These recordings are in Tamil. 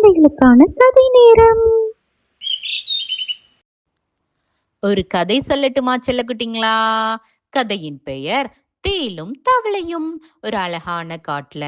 குழந்தைகளுக்கான கதை நேரம். ஒரு கதை சொல்லட்டுமா செல்லக்குட்டிங்களா? கதையின் பெயர் தேலும் தவளையும். ஒரு அழகான காட்டுல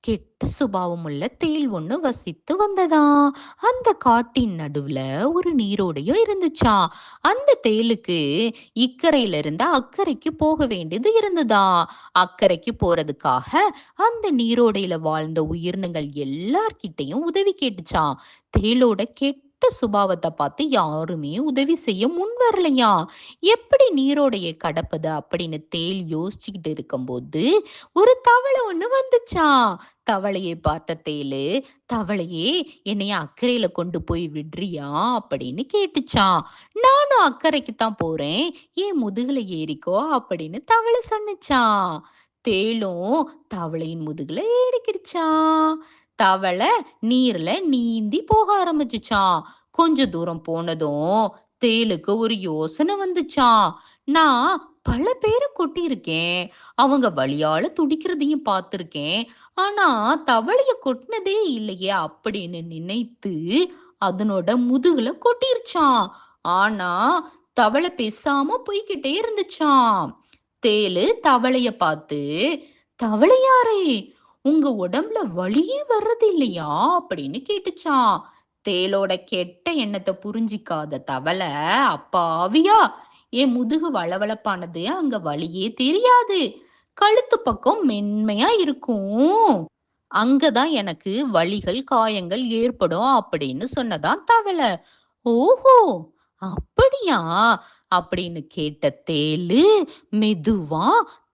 கெட்ட சுபாவம் உள்ள தேல் ஒண்ணு வசித்து வந்ததா? அந்த காட்டின் நடுவுல ஒரு நீரோடையும் இருந்துச்சா? அந்த தேலுக்கு இக்கரையில இருந்து அக்கறைக்கு போக வேண்டியது இருந்ததா? அக்கறைக்கு போறதுக்காக அந்த நீரோடையில வாழ்ந்த உயிரினங்கள் எல்லார்கிட்டையும் உதவி கேட்டுச்சான் தேலோட கெட்ட சுபாவத்தை பார்த்து யாருமே உதவி செய்ய முன் வரலையா எப்படி நீரோடைய கடப்பது அப்படின்னு தேல் யோசிச்சுக்கிட்டு இருக்கும்போது ஒரு தவளை ஒண்ணு வந்துச்சான் தவளையை பார்த்த தேலு தவளையே என்னைய அக்கறையில கொண்டு போய் விடுறியா? அப்படின்னு கேட்டுச்சான் நானும் அக்கறைக்கு தான் போறேன். ஏன் முதுகுல ஏறிக்கோ? அப்படின்னு தவளை சொன்னுச்சான் தேலும் தவளையின் முதுகுல ஏறிக்கிடுச்சான் தவளை நீர்ல நீந்தி போக ஆரம்பிச்சுச்சான் கொஞ்ச தூரம் போனதும் தேலுக்கு ஒரு யோசனை வந்துச்சான் நான் பல பேரை கொட்டியிருக்கேன். அவங்க வழியால துடிக்கிறதையும் பார்த்துருக்கேன். ஆனா தவளைய கொட்டினதே இல்லையே அப்படின்னு நினைத்து அதனோட முதுகுல கொட்டிருச்சான் ஆனா தவளை பேசாம போய்கிட்டே இருந்துச்சான் தேலு தவளைய பார்த்து தவளையாரே உங்க உடம்புல வழியே வர்றது இல்லையா? அப்படின்னு கேட்டுச்சான் தேலோட கெட்ட எண்ணத்தை புரிஞ்சிக்காத தவளை அப்பாவியா. என் முதுகு வளவளப்பானது அங்க வழியே தெரியாது. கழுத்து பக்கம் மென்மையா இருக்கும். அங்கதான் எனக்கு வழிகள் காயங்கள் ஏற்படும் அப்படின்னு சொன்னதான் தவளை. ஓஹோ அப்படியா? அப்படின்னு கேட்ட தேலு மெதுவா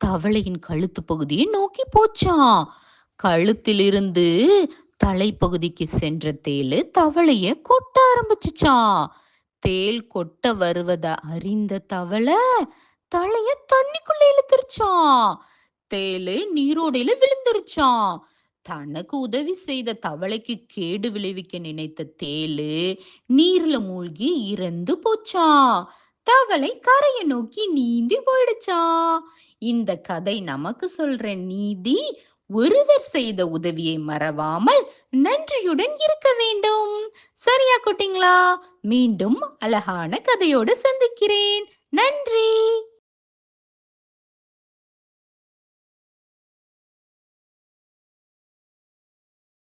தவளையின் கழுத்து பகுதியை நோக்கி போச்சான் கழுத்திலிருந்து தலைப்பகுதிக்கு சென்ற தேலு தவளைய கொட்ட ஆரம்பிச்சுச்சான் தேல் கொட்ட வருவத அறிந்த தவளை தலைய தண்ணிக்குள்ள இழுத்துருச்சான் தேலு நீரோடையில விழுந்துருச்சான் தனக்கு உதவி செய்த தவளைக்கு கேடு விளைவிக்க நினைத்த தேலு நீர்ல மூழ்கி இறந்து போச்சான் தவளை கரையை நோக்கி நீந்தி போயிடுச்சான் இந்த கதை நமக்கு சொல்ற நீதி ஒருவர் செய்த உதவியை மறவாமல் நன்றியுடன் இருக்க வேண்டும். சரியா குட்டிங்களா? மீண்டும் அழகான கதையோடு சந்திக்கிறேன். நன்றி.